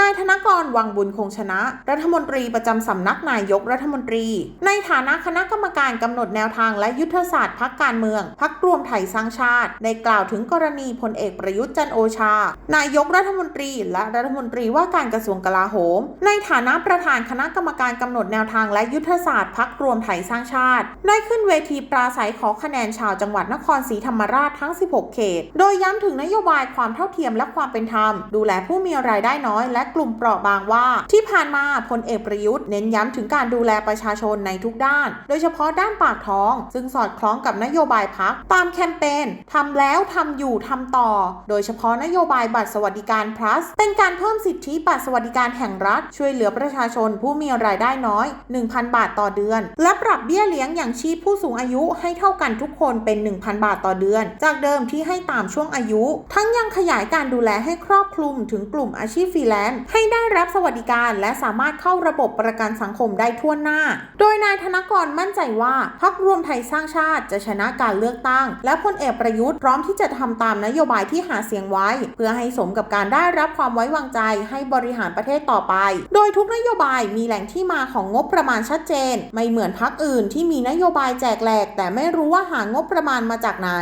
นายธนกรวังบุญคงชนะ รัฐมนตรีประจำสำนักนายกรัฐมนตรี ในฐานะคณะกรรมการกำหนดแนวทางและยุทธศาสตร์พักการเมืองพักรวมไทยสร้างชาติ ได้กล่าวถึงกรณีพลเอกประยุทธ์จันโอชา นายกรัฐมนตรีและรัฐมนตรีว่าการกระทรวงกลาโหม ในฐานะประธานคณะกรรมการกำหนดแนวทางและยุทธศาสตร์พักรวมไทยสร้างชาติ ได้ขึ้นเวทีปราศัยขอคะแนนชาวจังหวัดนครศรีธรรมราชทั้ง 16 เขต โดยย้ำถึงนโยบายความเท่าเทียมและความเป็นธรรม ดูแลผู้มีรายได้น้อยและกลุ่มเปราะบางว่า ที่ผ่านมาพลเอกประยุทธ์เน้นย้ำถึงการดูแลประชาชนในทุกด้าน โดยเฉพาะด้านปากท้อง ซึ่งสอดคล้องกับนโยบายพักตามแคมเปญทำแล้วทำอยู่ทำต่อ โดยเฉพาะนโยบายบัตรสวัสดิการ plus เป็นการเพิ่มสิทธิบัตรสวัสดิการแห่งรัฐ ช่วยเหลือประชาชนผู้มีรายได้น้อย 1,000 บาทต่อเดือน และปรับเบี้ยเลี้ยงอย่างชีพผู้สูงอายุให้เท่ากันทุกคนเป็น 1,000 บาทต่อเดือน จากเดิมที่ให้ตามช่วงอายุ ทั้งยังขยายการดูแลให้ครอบคลุมถึงกลุ่มอาชีพฟรีแลนซ์ให้ได้รับสวัสดิการและสามารถเข้าระบบประกันสังคมได้ทั่วหน้า โดยนายธนกรมั่นใจว่าพักรวมไทยสร้างชาติจะชนะการเลือกตั้ง และพลเอกประยุทธ์พร้อมที่จะทำตามนโยบายที่หาเสียงไว้ เพื่อให้สมกับการได้รับความไว้วางใจให้บริหารประเทศต่อไป โดยทุกนโยบายมีแหล่งที่มาของงบประมาณชัดเจน ไม่เหมือนพักอื่นที่มีนโยบายแจกแหลก แต่ไม่รู้ว่าหางบประมาณมาจากไหน